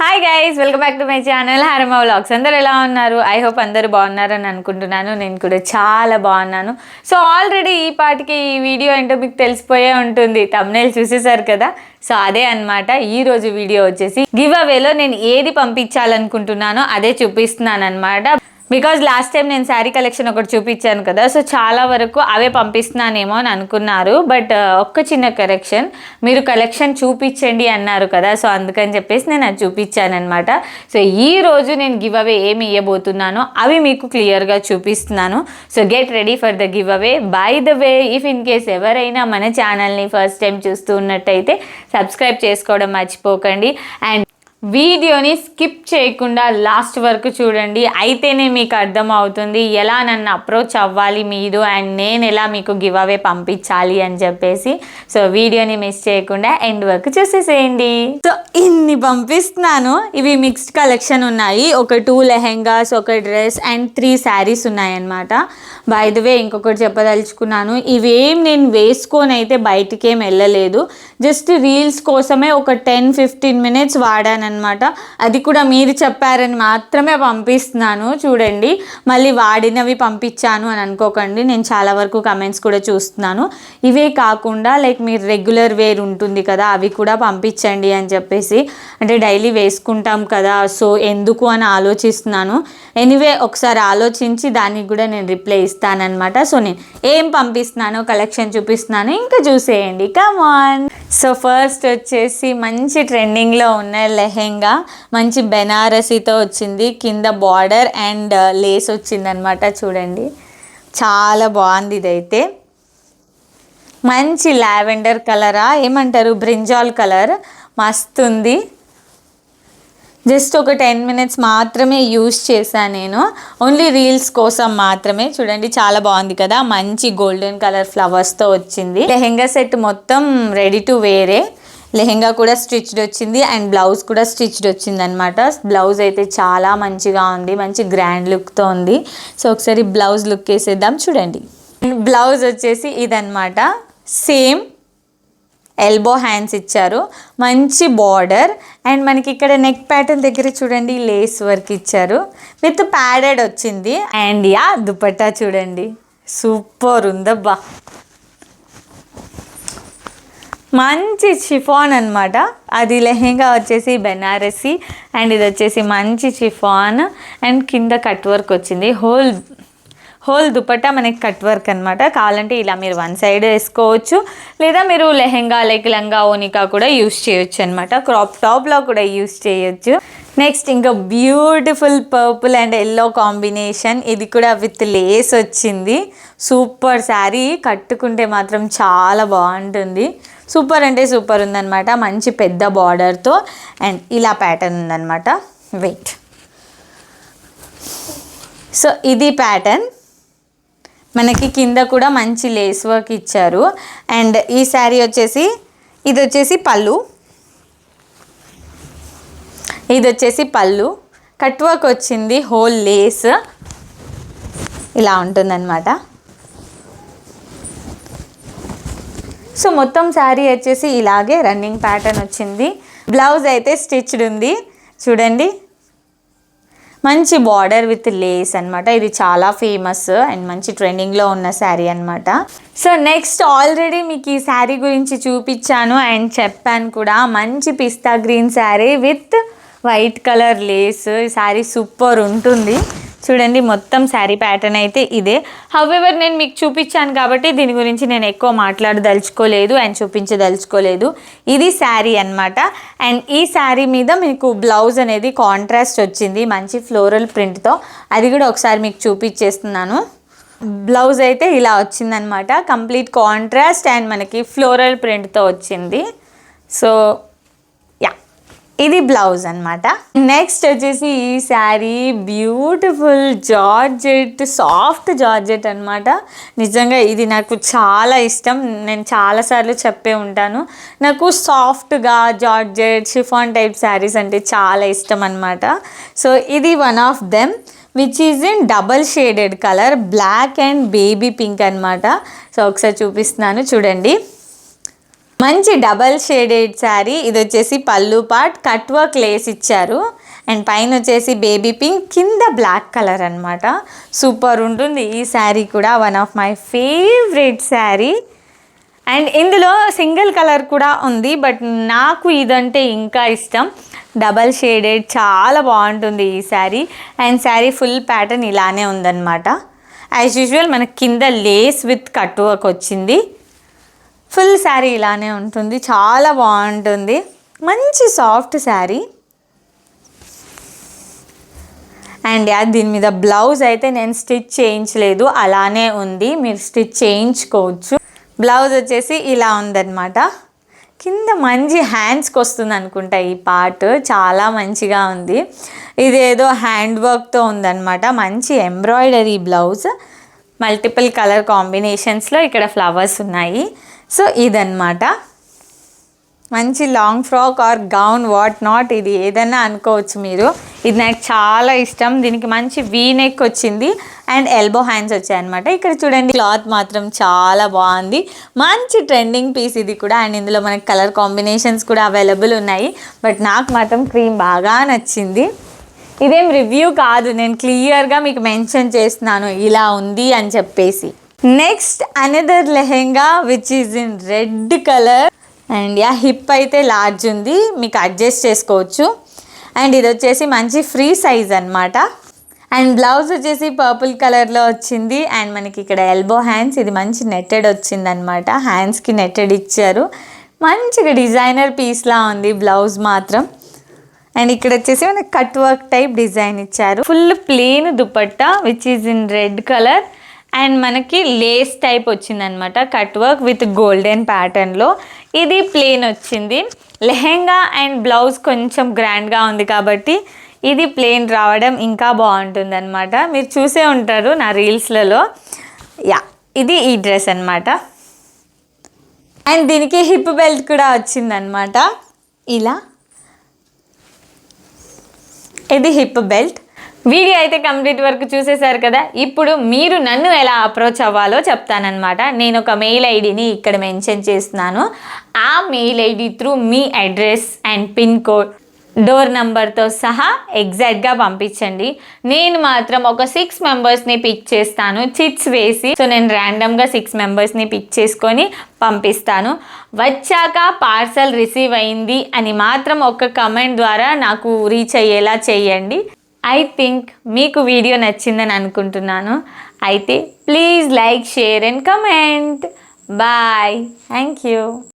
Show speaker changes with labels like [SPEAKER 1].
[SPEAKER 1] Hi guys welcome back to my channel Harama vlogs అందరు ఎలా ఉన్నారు? ఐ హోప్ అందరు బాగున్నారని అనుకుంటున్నాను. నేను కూడా చాలా బాగున్నాను. సో ఆల్రెడీ ఈ పాటికి ఈ వీడియో ఏంటో మీకు తెలిసిపోయే ఉంటుంది. తమ్నేల్ చూసేసారు కదా? సో అదే అన్నమాట. ఈ రోజు వీడియో వచ్చేసి గివ్ అవేలో నేను ఏది పంపించాలనుకుంటున్నానో అదే చూపిస్తున్నాను అనమాట బికాజ్ లాస్ట్ టైం నేను శారీ కలెక్షన్ ఒకటి చూపించాను కదా సో చాలా వరకు అవే పంపిస్తున్నానేమో అని అనుకున్నారు. బట్ uh, ఒక్క చిన్న కరెక్షన్ మీరు కలెక్షన్ చూపించండి అన్నారు కదా సో అందుకని చెప్పేసి నేను అది చూపించాను అనమాట సో ఈ రోజు నేను గివ్ అవే ఏమి ఇవ్వబోతున్నానో అవి మీకు క్లియర్గా చూపిస్తున్నాను. So get ready for the giveaway by the way if in case ఎవరైనా మన ఛానల్ని ఫస్ట్ టైం చూస్తూ ఉన్నట్టయితే సబ్స్క్రైబ్ చేసుకోవడం మర్చిపోకండి. అండ్ వీడియోని స్కిప్ చేయకుండా లాస్ట్ వరకు చూడండి. అయితేనే మీకు అర్థం అవుతుంది ఎలా నన్ను అప్రోచ్ అవ్వాలి మీరు అండ్ నేను ఎలా మీకు గివ్ అవే పంపించాలి అని చెప్పేసి. సో వీడియోని మిస్ చేయకుండా ఎండ్ వరకు చూసేసేయండి. సో ఇన్ని పంపిస్తున్నాను. ఇవి మిక్స్డ్ కలెక్షన్ ఉన్నాయి. ఒక టూ లెహెంగాస్ ఒక డ్రెస్ అండ్ త్రీ శారీస్ ఉన్నాయన్నమాట. బై ద వే ఇంకొకటి చెప్పదలుచుకున్నాను. ఇవేం నేను వేసుకొని అయితే బయటికేం వెళ్ళలేదు. జస్ట్ రీల్స్ కోసమే ఒక టెన్ ఫిఫ్టీన్ మినిట్స్ వాడాను అనమాట అది కూడా మీరు చెప్పారని మాత్రమే పంపిస్తున్నాను. చూడండి. మళ్ళీ వాడినవి పంపించాను అని అనుకోకండి. నేను చాలా వరకు కమెంట్స్ కూడా చూస్తున్నాను. ఇవే కాకుండా లైక్ మీరు రెగ్యులర్ వేర్ ఉంటుంది కదా అవి కూడా పంపించండి అని చెప్పేసి. అంటే డైలీ వేసుకుంటాం కదా సో ఎందుకు అని ఆలోచిస్తున్నాను. ఎనీవే ఒకసారి ఆలోచించి దానికి కూడా నేను రిప్లై ఇస్తానమాట సో నేను ఏం పంపిస్తున్నానో కలెక్షన్ చూపిస్తున్నాను. ఇంకా చూసేయండి. కమాన్ సో ఫస్ట్ వచ్చేసి మంచి ట్రెండింగ్లో ఉన్న లెహెంగా మంచి బెనారసీతో వచ్చింది కింద బార్డర్ అండ్ లేస్ వచ్చిందనమాట చూడండి. చాలా బాగుంది ఇదైతే. మంచి లావెండర్ కలరా ఏమంటారు బ్రింజాల్ కలర్. మస్తు ఉంది జస్ట్ ఒక టెన్ మినిట్స్ మాత్రమే యూస్ చేశాను నేను. ఓన్లీ రీల్స్ కోసం మాత్రమే. చూడండి చాలా బాగుంది కదా. మంచి గోల్డెన్ కలర్ ఫ్లవర్స్తో వచ్చింది. లెహెంగా సెట్ మొత్తం రెడీ టు వేరే. లెహెంగా కూడా స్టిచ్డ్ వచ్చింది అండ్ బ్లౌజ్ కూడా స్టిచ్డ్ వచ్చింది అనమాట బ్లౌజ్ అయితే చాలా మంచిగా ఉంది మంచి గ్రాండ్ లుక్తో ఉంది. సో ఒకసారి బ్లౌజ్ లుక్ వేసేద్దాం చూడండి. బ్లౌజ్ వచ్చేసి ఇదనమాట సేమ్ ఎల్బో హ్యాండ్స్ ఇచ్చారు మంచి బార్డర్. అండ్ మనకి ఇక్కడ నెక్ ప్యాటర్న్ దగ్గర చూడండి లేస్ వర్క్ ఇచ్చారు. విత్ ప్యాడెడ్ వచ్చింది. అండ్ యా దుపట్టా చూడండి. సూపర్ ఉందబ్బా. మంచి షిఫాన్ అనమాట అది లెహెంగా వచ్చేసి బెనారసి అండ్ ఇది వచ్చేసి మంచి షిఫాన్ అండ్ కింద కట్ వర్క్ వచ్చింది. హోల్ హోల్ దుపట్టా మనకి కట్ వర్క్ అనమాట కావాలంటే ఇలా మీరు వన్ సైడ్ వేసుకోవచ్చు. లేదా మీరు లెహెంగా లైక్ లంగా ఓనికా కూడా యూస్ చేయొచ్చు అనమాట క్రాప్ టాప్లో కూడా యూస్ చేయొచ్చు. నెక్స్ట్ ఇంకా beautiful purple and yellow combination. ఇది కూడా విత్ లేస్ వచ్చింది. సూపర్ శారీ. కట్టుకుంటే మాత్రం చాలా బాగుంటుంది. సూపర్ అంటే సూపర్ ఉందన్నమాట. మంచి పెద్ద బార్డర్తో అండ్ ఇలా ప్యాటర్న్ ఉందన్నమాట. వెయిట్ సో ఇది ప్యాటర్న్ మనకి కింద కూడా మంచి లేస్ వర్క్ ఇచ్చారు. అండ్ ఈ శారీ వచ్చేసి ఇది వచ్చేసి పళ్ళు. ఇది వచ్చేసి పళ్ళు. కట్ వర్క్ వచ్చింది హోల్ లేస్ ఇలా ఉంటుందన్నమాట. సో మొత్తం శారీ వచ్చేసి ఇలాగే రన్నింగ్ ప్యాటర్న్ వచ్చింది. బ్లౌజ్ అయితే స్టిచ్డ్ ఉంది. చూడండి. మంచి బార్డర్ విత్ లేస్ అనమాట ఇది చాలా ఫేమస్ అండ్ మంచి ట్రెండింగ్లో ఉన్న శారీ అనమాట సో నెక్స్ట్ ఆల్రెడీ మీకు ఈ శారీ గురించి చూపించాను అండ్ చెప్పాను కూడా. మంచి pista green sari with white colour lace. ఈ శారీ సూపర్ ఉంటుంది. చూడండి మొత్తం శారీ ప్యాటర్న్ అయితే ఇదే. హవెవర్ నేను మీకు చూపించాను కాబట్టి దీని గురించి నేను ఎక్కువ మాట్లాడదలుచుకోలేదు అండ్ చూపించదలుచుకోలేదు. ఇది శారీ అన్నమాట. అండ్ ఈ శారీ మీద మీకు బ్లౌజ్ అనేది కాంట్రాస్ట్ వచ్చింది మంచి ఫ్లోరల్ ప్రింట్తో అది కూడా ఒకసారి మీకు చూపించేస్తున్నాను. బ్లౌజ్ అయితే ఇలా వచ్చిందనమాట కంప్లీట్ కాంట్రాస్ట్ అండ్ మనకి ఫ్లోరల్ ప్రింట్తో వచ్చింది. సో ఇది బ్లౌజ్ అనమాట నెక్స్ట్ వచ్చేసి ఈ sari beautiful georgette soft georgette అనమాట నిజంగా ఇది నాకు చాలా ఇష్టం. నేను చాలాసార్లు చెప్పే ఉంటాను. నాకు సాఫ్ట్గా జార్జెట్ షిఫాన్ టైప్ శారీస్ అంటే చాలా ఇష్టం అనమాట సో ఇది one of them which is in double shaded colour black and baby pink అనమాట సో ఒకసారి చూపిస్తున్నాను చూడండి. మంచి డబల్ షేడెడ్ శారీ. ఇది వచ్చేసి పళ్ళు పాట్ కట్ వర్క్ లేస్ ఇచ్చారు. అండ్ పైన వచ్చేసి బేబీ పింక్ కింద బ్లాక్ కలర్ అనమాట సూపర్ ఉంటుంది. ఈ శారీ కూడా one of my favourite sari. And ఇందులో సింగిల్ కలర్ కూడా ఉంది. బట్ నాకు ఇదంటే ఇంకా ఇష్టం. డబల్ షేడెడ్ చాలా బాగుంటుంది ఈ sari. And sari full pattern ఇలానే ఉందన్నమాట. యాజ్ యూజువల్ మనకి కింద లేస్ విత్ కట్ వర్క్ వచ్చింది. ఫుల్ శారీ ఇలానే ఉంటుంది. చాలా బాగుంటుంది. మంచి సాఫ్ట్ శారీ. అండ్ యా దీని మీద బ్లౌజ్ అయితే నేను స్టిచ్ చేయించలేదు. అలానే ఉంది. మీరు స్టిచ్ చేయించుకోవచ్చు. బ్లౌజ్ వచ్చేసి ఇలా ఉందన్నమాట. కింద మంచి హ్యాండ్స్కి వస్తుంది అనుకుంటా ఈ పార్ట్. చాలా మంచిగా ఉంది. ఇదేదో హ్యాండ్ వర్క్తో ఉందన్నమాట. మంచి ఎంబ్రాయిడరీ బ్లౌజ్. మల్టిపుల్ కలర్ కాంబినేషన్స్లో ఇక్కడ ఫ్లవర్స్ ఉన్నాయి. సో ఇదన్నమాట. మంచి long frock or gown what not ఇది ఏదైనా అనుకోవచ్చు మీరు. ఇది నాకు చాలా ఇష్టం. దీనికి మంచి వీ నెక్ వచ్చింది అండ్ ఎల్బో హ్యాండ్స్ వచ్చాయన్నమాట. ఇక్కడ చూడండి క్లాత్ మాత్రం చాలా బాగుంది. మంచి ట్రెండింగ్ పీస్ ఇది కూడా అండ్ ఇందులో మనకి కలర్ కాంబినేషన్స్ కూడా అవైలబుల్ ఉన్నాయి. బట్ నాకు మాత్రం క్రీమ్ బాగా నచ్చింది. ఇదేం రివ్యూ కాదు. నేను క్లియర్గా మీకు మెన్షన్ చేస్తున్నాను. ఇలా ఉంది అని చెప్పేసి. Next another lehenga which is in red colour and ya hip అయితే లార్జ్ ఉంది. మీకు అడ్జస్ట్ చేసుకోవచ్చు. అండ్ ఇది వచ్చేసి మంచి ఫ్రీ సైజ్ అనమాట అండ్ బ్లౌజ్ వచ్చేసి పర్పుల్ కలర్లో వచ్చింది. అండ్ మనకి ఇక్కడ ఎల్బో హ్యాండ్స్ ఇది మంచి నెట్టెడ్ వచ్చింది అనమాట హ్యాండ్స్కి నెట్టెడ్ ఇచ్చారు. మంచిగా డిజైనర్ పీస్లా ఉంది బ్లౌజ్ మాత్రం. అండ్ ఇక్కడ వచ్చేసి మనకి కట్ వర్క్ టైప్ డిజైన్ ఇచ్చారు. Full plain dupatta which is in red colour and మనకి లేస్ టైప్ వచ్చిందనమాట. కట్ వర్క్ విత్ గోల్డెన్ ప్యాటర్న్లో ఇది ప్లెయిన్ వచ్చింది. లెహెంగా అండ్ బ్లౌజ్ కొంచెం గ్రాండ్గా ఉంది కాబట్టి ఇది ప్లెయిన్ రావడం ఇంకా బాగుంటుంది అనమాట మీరు చూసే ఉంటారు నా రీల్స్లలో. యా ఇది ఈ డ్రెస్ అనమాట అండ్ దీనికి హిప్ బెల్ట్ కూడా వచ్చిందనమాట. ఇలా. ఇది హిప్ బెల్ట్. వీడియో అయితే కంప్లీట్ వరకు చూసేశారు కదా? ఇప్పుడు మీరు నన్ను ఎలా అప్రోచ్ అవ్వాలో చెప్తానమాట నేను ఒక మెయిల్ ఐడిని ఇక్కడ మెన్షన్ చేస్తున్నాను. ఆ mail ID through me address and pin code door నంబర్తో సహా ఎగ్జాక్ట్గా పంపించండి. నేను మాత్రం ఒక సిక్స్ మెంబర్స్ని పిక్ చేస్తాను. చిట్స్ వేసి సో నేను ర్యాండమ్గా సిక్స్ మెంబర్స్ని పిక్ చేసుకొని పంపిస్తాను. వచ్చాక పార్సల్ రిసీవ్ అయింది అని మాత్రం ఒక కమెంట్ ద్వారా నాకు రీచ్ అయ్యేలా చేయండి. ఐ థింక్ మీకు వీడియో నచ్చిందని అనుకుంటున్నాను. అయితే please like share and comment. Bye. Thank you.